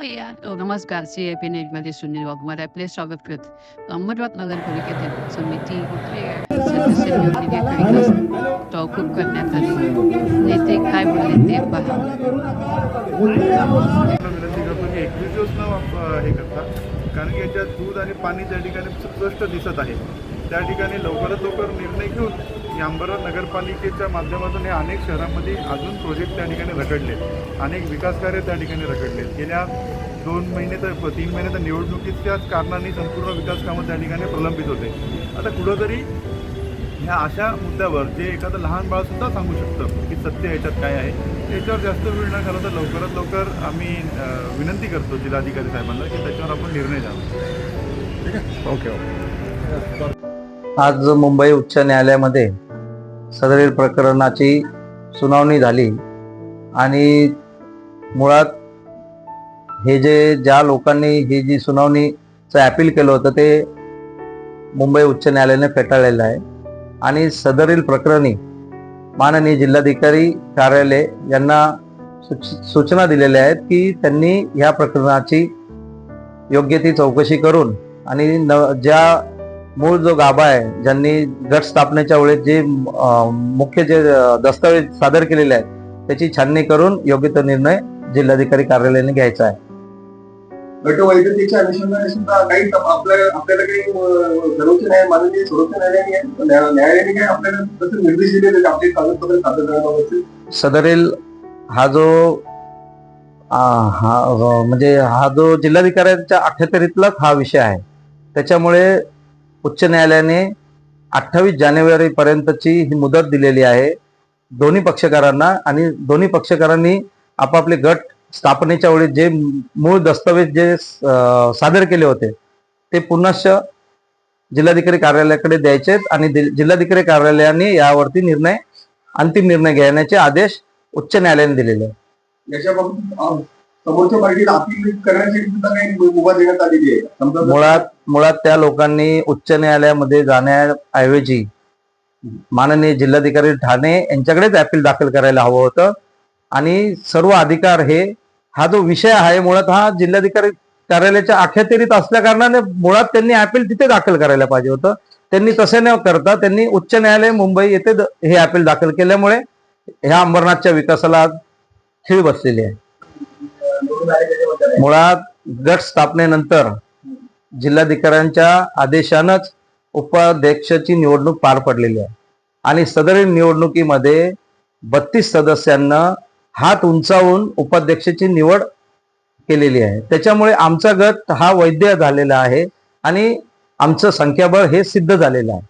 नमस्कार C A P न्यूजमध्ये सुनील वाघमारे आपले स्वागत करत अहमदबाद नगरपालिकेतील समिती सदस्य निवडणुकीकडे तहकूब करण्यात आली नेते काय बोलले ते पहा मला एकवीस दिवस न हे करता कारण की याच्यात दूध आणि पाणी त्या ठिकाणी स्पष्ट दिसत आहे त्या ठिकाणी लवकरात लवकर निर्णय घेऊन या अंबरनाथ नगरपालिकेच्या माध्यमातून हे अनेक शहरांमध्ये अजून प्रोजेक्ट त्या ठिकाणी रखडले. अनेक विकास कार्य त्या ठिकाणी रखडले. गेल्या दोन महिने तर तीन महिने तर निवडणुकीच्याच कारणाने संपूर्ण विकास कामं त्या ठिकाणी प्रलंबित होते. आता कुठंतरी ह्या अशा मुद्द्यावर जे एखादं लहान बाळसुद्धा सांगू शकतं की सत्य याच्यात काय आहे याच्यावर जास्त वेळ न घालवता लवकरात लवकर आम्ही विनंती करतो जिल्हाधिकारी साहेबांना की त्याच्यावर आपण निर्णय घ्यावा. ठीक आहे? Okay okay. आज मुंबई उच्च न्यायालयामध्ये सदरील प्रकरणाची सुनावणी झाली. आणि मुळात हे जे ज्या लोकांनी ही जी सुनावणीचं ॲपील केलं होतं ते मुंबई उच्च न्यायालयाने फेटाळलेलं आहे. आणि सदरील प्रकरणी माननीय जिल्हाधिकारी कार्यालय यांना सूचना दिलेल्या आहेत की त्यांनी ह्या प्रकरणाची योग्य ती चौकशी करून आणि न ज्या मूळ जो गाभा आहे ज्यांनी गट स्थापनेच्या वेळेस जे मुख्य जे दस्तावेज सादर केलेले आहेत त्याची छाननी करून योग्य तो निर्णय जिल्हाधिकारी कार्यालयाने घ्यायचा आहे. गट वैधतेच्या अनुषंगाने सुद्धा काही तप- आपल्या आपल्याला काही अं, सर्वोच्च न्याय माननीय सर्वोच्च न्यायालयाने न्याय- न्यायालयाने काही आपल्याला तसे निर्देश दिलेले आहेत आपले कागदपत्र सादर करण्याबाबतचे. सदरील हा जो हा म्हणजे हा जो जिल्हाधिकाऱ्यांच्या अखत्यारीतलाच हा विषय आहे त्याच्यामुळे उच्च न्यायालयाने अठ्ठावीस जानेवारी पर्यंतची ही मुदत दिलेली आहे. दोन्ही पक्षकारांना आणि दोन्ही पक्षकारांनी आपापले गट स्थापनेच्या वेळी जे मूळ दस्तावेज जे सादर केले होते ते पुनश्च जिल्हाधिकारी कार्यालयाकडे द्यायचे आणि जिल्हाधिकारी कार्यालयाने यावरती निर्णय अंतिम निर्णय घेण्याचे आदेश उच्च न्यायालयाने दिलेले आहेत. याच्याबाबत समोरच्या पार्टीला अपील करण्यासाठी सुद्धा काही मुभा देण्यात आलेली आहे. समजा जर- मुळात मुळात त्या लोकांनी उच्च न्यायालयामध्ये जाण्याऐवजी माननीय जिल्हाधिकारी ठाणे यांच्याकडेच अपील दाखल करायला हवं होतं. आणि सर्व अधिकार हे हा जो विषय आहे मुळात हा जिल्हाधिकारी कार्यालयाच्या अखत्यारीत असल्या कारणाने मुळात त्यांनी अपील तिथे दाखल करायला पाहिजे होतं. त्यांनी तसे न करता त्यांनी उच्च न्यायालय मुंबई येथे द- हे अपील दाखल केल्यामुळे ह्या अंबरनाथच्या विकासाला खीळ बसलेली आहे आहे. मुळात गट स्थापनेनंतर जिल्हाधिकाऱ्यांच्या आदेशानंच उपाध्यक्षाची निवडणूक पार पडलेली आहे. आणि सदरील निवडणुकीमध्ये बत्तीस सदस्यांना हात उंचावून उपाध्यक्षाची निवड केलेली आहे. त्याच्यामुळे आमचा गट हा वैद्य झालेला आहे आणि आमचं संख्याबळ हे सिद्ध झालेलं आहे.